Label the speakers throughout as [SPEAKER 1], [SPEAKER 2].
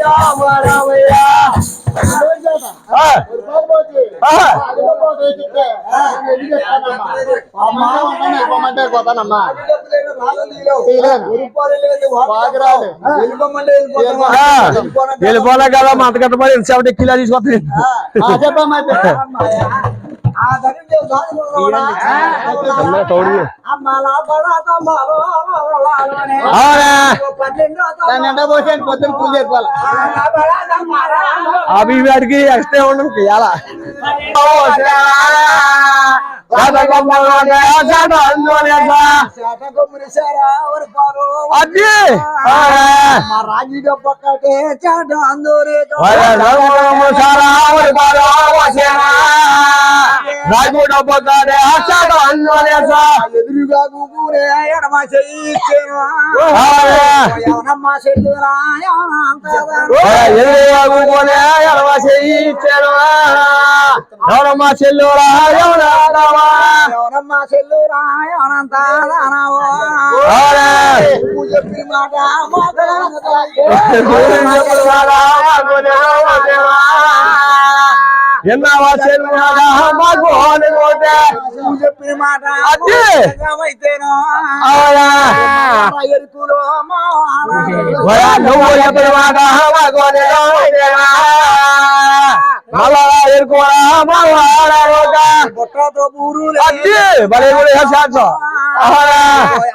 [SPEAKER 1] రామ రామయ్య ఆ, ఆ,
[SPEAKER 2] పోతానమ్మా
[SPEAKER 1] ఆ, వెళ్ళిపోలే కదా మా అంతకట్ట పడి సెవెంటీ కిలో తీసుకొస్తుంది
[SPEAKER 2] చెప్పమ్మా
[SPEAKER 1] అమ్మాయి తోడు
[SPEAKER 2] దాన్ని ఎండ పోసేయండి పూజ చేసుకోవాలి
[SPEAKER 1] అవి వాడికి ఎక్స్ట్రా ఉండదు ఎలా అది
[SPEAKER 2] రాజు పక్కటే చాట అందోరే ఎదురుగా కూకునే ఎడమ చెయ్యి ఎవరమ్మా చెల్లురా
[SPEAKER 1] ఎవరమ్మా చెల్లురా
[SPEAKER 2] ఎవరమ్మా చెల్లురా ఎవరంత చెప్పిన మాట
[SPEAKER 1] ఎన్నవా చెల్లురా మాకు అనుకోతే
[SPEAKER 2] చెప్పిన మాట
[SPEAKER 1] అది.
[SPEAKER 2] అయితేనో
[SPEAKER 1] মালারা
[SPEAKER 2] এরকম
[SPEAKER 1] মালারা রোগা বটা তো বুরুলে। আদি বারে বলে হাসি
[SPEAKER 2] আছো? আহারা।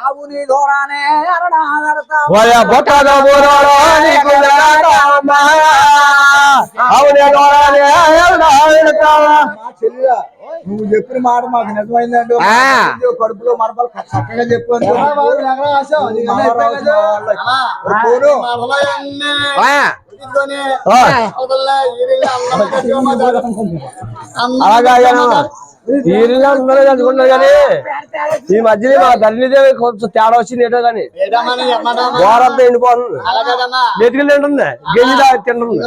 [SPEAKER 1] আবুনি ধরানে আর না
[SPEAKER 2] হারতা ওয়া বটা
[SPEAKER 1] তো বুরুলে কুলা তামা আবুনি ধরানে আর না হারতা
[SPEAKER 2] মা ছেলিয়া నువ్వు చెప్పిన మాట మాకు నిజమైందండి.
[SPEAKER 1] ఆ.
[SPEAKER 2] కడుపులో మరపలు చక్కగా చెప్పాను
[SPEAKER 1] అలాగా ఈ రోజు అందరూ చదువుకున్నారు కానీ ఈ మధ్యలో మా తల్లిదేవి కొంచెం తేడా వచ్చింది ఏంటో కానీ. గోరంతా ఎండిపోతుంది. తింటుంది గెంజి తింటుంది.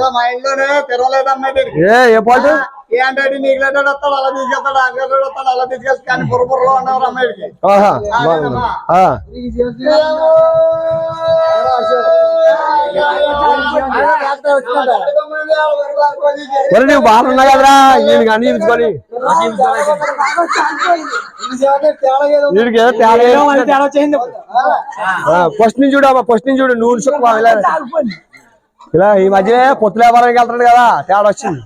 [SPEAKER 1] ఏ ఏ పాటు?
[SPEAKER 2] ఏ అంటే నీకు లెటర్ వస్తాడు అలా తీసుకెళ్తాడు? వస్తాడు? అలా తీసుకెళ్తాడు? కానీ బుర్ర బుర్రలో ఉన్నారు అమ్మాయికి
[SPEAKER 1] ఆహా బాగుంది. ఆ. మరి నువ్వు బాగున్నా కదరా? ఈయనకి అన్ని ఇచ్చుకొని వీడికి ఏదో తేడా ఏంటి? ఆ, ఫస్ట్ నుంచి చూడు ఫస్ట్ నుంచి చూడు. నూనె చుక్క ఇలా ఈ మధ్యనే పొత్తు వ్యాపారానికి వెళ్తాడు కదా తేడా వచ్చింది.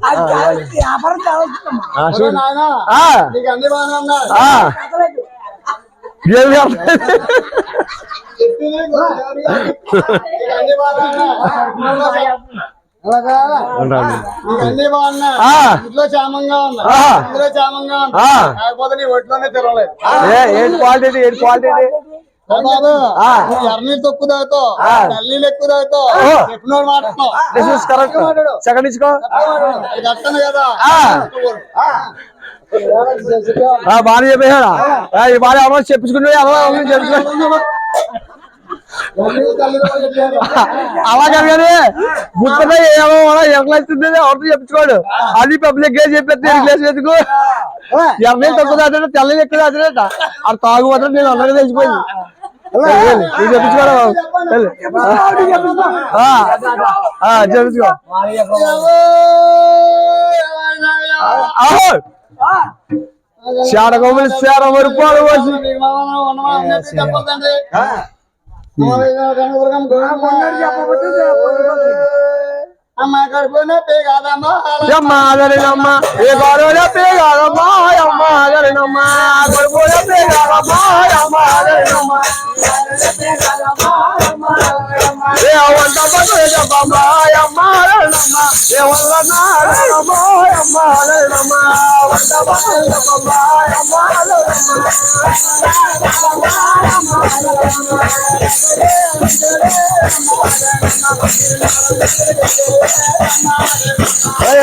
[SPEAKER 1] ఏంటి క్వాలిటీ? ఏంటి క్వాలిటీ
[SPEAKER 2] ఎర్రనీళ్ళు తక్కువ తాగుతావు. తల్లీలు ఎక్కువ తాగుతావు. చెప్పినోడు మాట్లాడుతావు.
[SPEAKER 1] సెకండ్ ఇచ్చుకో
[SPEAKER 2] కదా.
[SPEAKER 1] చెప్పేశాడా? ఈ బాగా చెప్పించుకుంటే చెప్పించుకో. అలాగే కానీ ఏమో ఎవరితో చెప్పించుకోడు. అది పబ్లిక్గా ఎందుకు? ఎవరిని తక్కువ తాగుతాడు తెల్లని ఎక్కువ తాగుతాడట అది తాగు మాత్రం నేను అందరికీ తెలిసిపోయింది. వెళ్ళు, నువ్వు చెప్పించుకోరా బాబు. వెళ్ళు. ఆ, ఆ, చెప్పించుకో ఆహో! శాడగోమని శాడ వరుపాలు పోసి
[SPEAKER 2] చెప్పదండి అమ్మ కడుపునే పేగాదమ్మా
[SPEAKER 1] అమ్మాదరినమ్మ ఏ గౌరవ పేగాదమ్మా అమ్మాదరినమ్మ గొడవ పేగాదమ్మా అమ్మాదరినమ్మ ఏ వంట పట్టు చెప్పమ్మా అమ్మాదరినమ్మ ఏ వల్ల నాడమ్మా అమ్మాదరినమ్మ వంట Hey,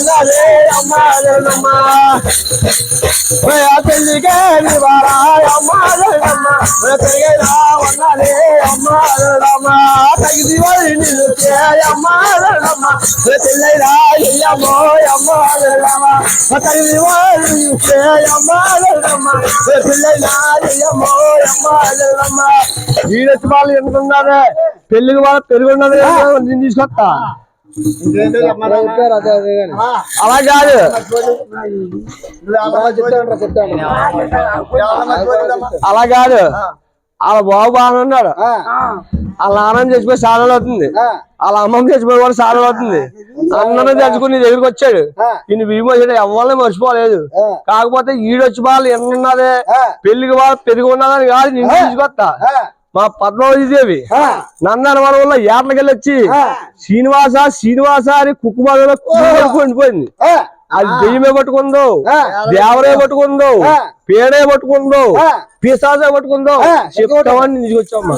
[SPEAKER 1] వాళ్ళు ఎంత ఉన్నదే పెళ్ళికి వాళ్ళు పెరుగు ఉన్నది నేను తీసుకొస్తా
[SPEAKER 2] ఇంకేంటో చెప్పమన్నా? ఆ,
[SPEAKER 1] అలా కాదు
[SPEAKER 2] నువ్వు ఎవరన్నా చూడు. ఎవరన్నా చూడమ్మా?
[SPEAKER 1] అలా కాదు. వాళ్ళ బాబు బాగానే ఉన్నాడు. వాళ్ళ నాన్న చచ్చిపోయి సాధన అవుతుంది. వాళ్ళ అమ్మమ్మ చచ్చిపోయి కూడా సాధన అవుతుంది. అందరూ తెచ్చుకుని నీ దగ్గరికి వచ్చాడు. ఈయన భీమా ఎవరిని మర్చిపోలేదు. కాకపోతే ఈడొచ్చి వాళ్ళు ఎన్ని ఉన్నదే పెళ్ళికి వాళ్ళు పెరిగి ఉన్నదని కాదు నేను తీసుకొస్తా. మా పద్మావతి దేవి. నందన వనంలో ఏర్లకెళ్ళి వచ్చి శ్రీనివాస శ్రీనివాస అని కుక్కుమలో ఉండిపోయింది అది దెయ్యమే పట్టుకుందో దేవరే పట్టుకుందో పేడే పట్టుకుందో పిశాసే పట్టుకుందో చెప్తామని నీకు వచ్చామ్మా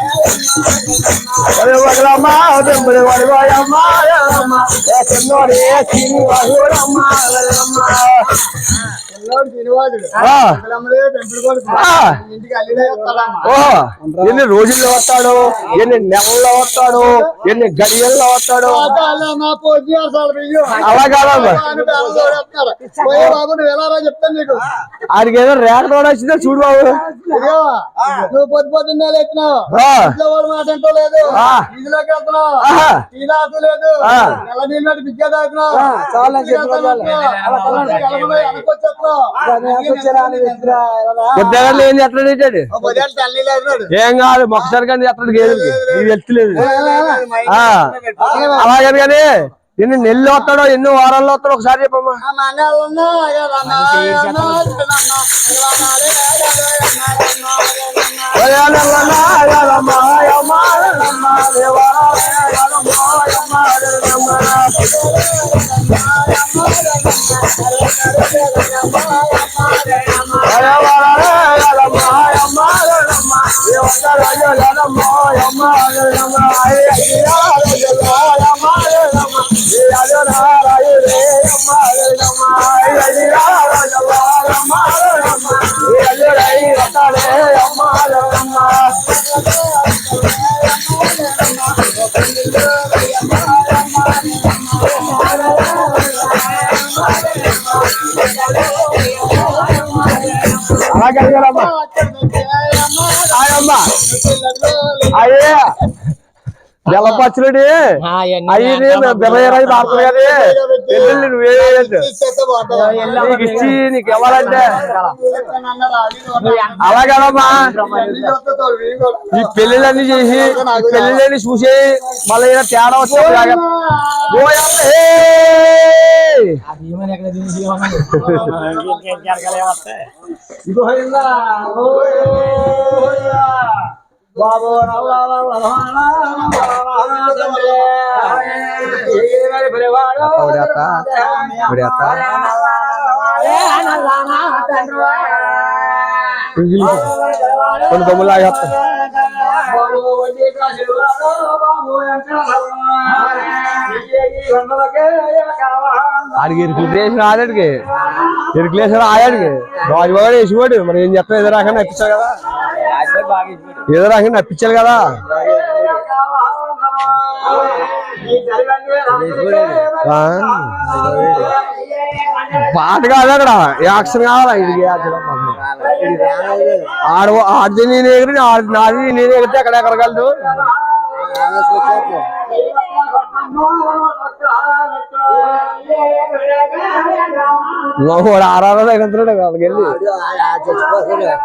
[SPEAKER 1] నెలల్లో వస్తాడు ఎన్ని గడియల్లో వస్తాడు
[SPEAKER 2] పాతాళమ్మ, పోటీ అసలు బియ్యం.
[SPEAKER 1] అలా కాదమ్మా.
[SPEAKER 2] అని బేరం తోడేస్తున్నారు. పోయే బాబు నువ్వు ఎలా రా చెప్తాను నీకు?
[SPEAKER 1] ఆడికి ఏదో రేఖ తోడ వచ్చిందో చూడు బాబు.
[SPEAKER 2] నువ్వు పొద్దు పొద్దున్నే లేచినావు. వాళ్ళ మాట అంటూ లేదు. ఇందులోకి వెళ్తున్నావు. టీ తాగుతూ లేదు. నెల నీళ్ళు బిగ్గా తాగుతున్నావు.
[SPEAKER 1] కొద్దిగా ఏం
[SPEAKER 2] లేచినాడు.
[SPEAKER 1] ఏం కాదు మొక్కసారి కానీ చేస్తాడు గేదెలకి ఇది వెళ్తలేదు ఆ, అలాగని కానీ ఎన్ని నెలలు వస్తాడో ఎన్ని వారాల్లో వస్తాడో ఒకసారి చెప్పమ్మా
[SPEAKER 2] I don't know man, I'm not
[SPEAKER 1] అలాగమ్మా ఆయమ్మా అయ్యే. బెల్లపచ్చడి
[SPEAKER 3] ఆ, ఎన్ని
[SPEAKER 1] అయ్యి నువ్వే. నీకు ఇచ్చి నీకు ఇవ్వాలంటే
[SPEAKER 2] తోడు, వీడు కూడా.
[SPEAKER 1] ఈ పెళ్ళిళ్ళన్నీ చేసి ఈ పెళ్ళిళ్ళని చూసి మళ్ళీ తేడా?
[SPEAKER 3] ఇంకేం జరగలే వస్తాయి.
[SPEAKER 1] కొన్ని దమ్ములు లాగేస్తా ఆడికి ఇరుకులేసిన ఆడికి ఇరుకులేసిన ఆయాడికి రాజుబాబు వేసిపోడు మరి ఏం చెప్తాం ఏదో రకంగా కదా ఏదో రకంగా నప్పించాలి కదా. పాట కాదు అక్కడ. యాక్షన్ కావాలా? ఇది ఆడు ఆడితే నేను ఎగిరి ఆడి నాది నేను ఎగిరితే అక్కడ ఎక్కడ కలదు మాకు వాడు ఆరారా తగ్గుతున్నాడు వాళ్ళకి వెళ్ళి
[SPEAKER 3] చచ్చిపోతున్నాడు